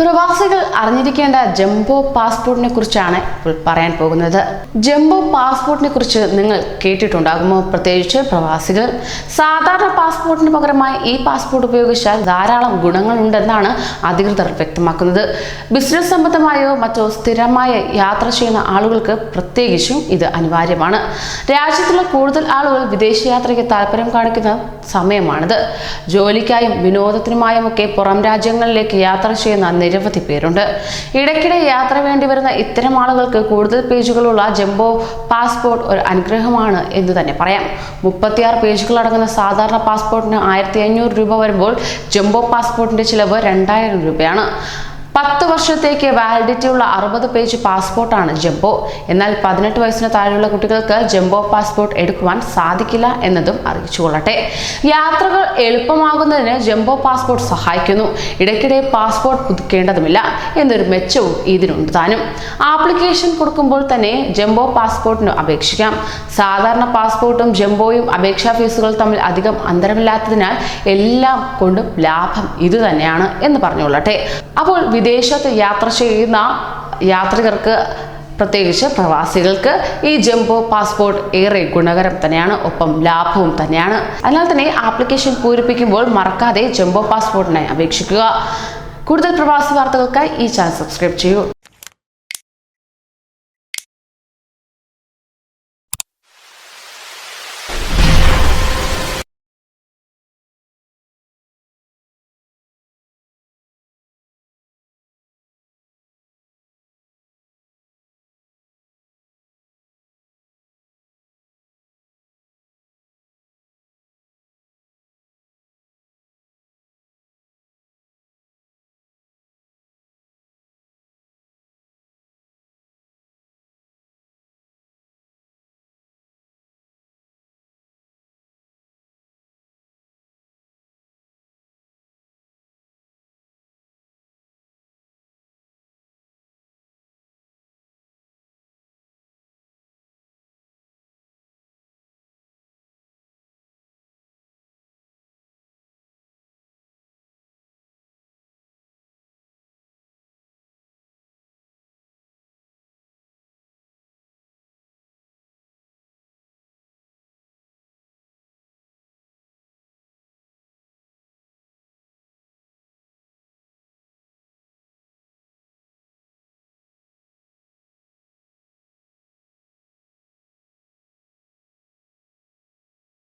പ്രവാസികൾ അറിഞ്ഞിരിക്കേണ്ട ജംബോ പാസ്പോർട്ടിനെ കുറിച്ചാണ് ഇപ്പോൾ പറയാൻ പോകുന്നത്. ജംബോ പാസ്പോർട്ടിനെ കുറിച്ച് നിങ്ങൾ കേട്ടിട്ടുണ്ടാകുമോ? പ്രത്യേകിച്ച് പ്രവാസികൾ. സാധാരണ പാസ്പോർട്ടിന് പകരമായി ഈ പാസ്പോർട്ട് ഉപയോഗിച്ചാൽ ധാരാളം ഗുണങ്ങളുണ്ടെന്നാണ് അധികൃതർ വ്യക്തമാക്കുന്നത്. ബിസിനസ് സംബന്ധമായോ മറ്റോ സ്ഥിരമായ യാത്ര ചെയ്യുന്ന ആളുകൾക്ക് പ്രത്യേകിച്ചും ഇത് അനിവാര്യമാണ്. രാജ്യത്തുള്ള കൂടുതൽ ആളുകൾ വിദേശയാത്രയ്ക്ക് താല്പര്യം കാണിക്കുന്ന സമയമാണിത്. ജോലിക്കായും വിനോദത്തിനുമായും ഒക്കെ പുറം രാജ്യങ്ങളിലേക്ക് യാത്ര ചെയ്യുന്ന നിരവധി പേരുണ്ട്. ഇടയ്ക്കിടെ യാത്ര വേണ്ടി വരുന്ന ഇത്തരം ആളുകൾക്ക് കൂടുതൽ പേജുകളുള്ള ജംബോ പാസ്പോർട്ട് ഒരു അനുഗ്രഹമാണ് എന്ന് തന്നെ പറയാം. മുപ്പത്തിയാറ് പേജുകൾ അടങ്ങുന്ന സാധാരണ പാസ്പോർട്ടിന് ആയിരത്തി അഞ്ഞൂറ് രൂപ വരുമ്പോൾ ജംബോ പാസ്പോർട്ടിന്റെ ചിലവ് രണ്ടായിരം രൂപയാണ്. പത്ത് വർഷത്തേക്ക് വാലിഡിറ്റി ഉള്ള അറുപത് പേജ് പാസ്പോർട്ടാണ് ജംബോ. എന്നാൽ പതിനെട്ട് വയസ്സിന് താഴെയുള്ള കുട്ടികൾക്ക് ജംബോ പാസ്പോർട്ട് എടുക്കുവാൻ സാധിക്കില്ല എന്നതും അറിയിച്ചുകൊള്ളട്ടെ. യാത്രകൾ എളുപ്പമാകുന്നതിന് ജംബോ പാസ്പോർട്ട് സഹായിക്കുന്നു. ഇടയ്ക്കിടെ പാസ്പോർട്ട് പുതുക്കേണ്ടതുമില്ല എന്നൊരു മെച്ചവും ഇതിനുണ്ട് താനും. ആപ്ലിക്കേഷൻ കൊടുക്കുമ്പോൾ തന്നെ ജംബോ പാസ്പോർട്ടിന് അപേക്ഷിക്കാം. സാധാരണ പാസ്പോർട്ടും ജംബോയും അപേക്ഷാ ഫീസുകൾ തമ്മിൽ അധികം അന്തരമില്ലാത്തതിനാൽ എല്ലാം കൊണ്ടും ലാഭം ഇതുതന്നെയാണ് എന്ന് പറഞ്ഞുകൊള്ളട്ടെ. അപ്പോൾ വിദേശത്ത് യാത്ര ചെയ്യുന്ന യാത്രികർക്ക് പ്രത്യേകിച്ച് പ്രവാസികൾക്ക് ഈ ജംബോ പാസ്പോർട്ട് ഏറെ ഗുണകരം തന്നെയാണ് ഒപ്പം ലാഭവും തന്നെയാണ്. അതിനാൽ തന്നെ ആപ്ലിക്കേഷൻ പൂരിപ്പിക്കുമ്പോൾ മറക്കാതെ ജംബോ പാസ്പോർട്ടിനായി അപേക്ഷിക്കുക. കൂടുതൽ പ്രവാസി വാർത്തകൾക്കായി ഈ ചാനൽ സബ്സ്ക്രൈബ് ചെയ്യൂ.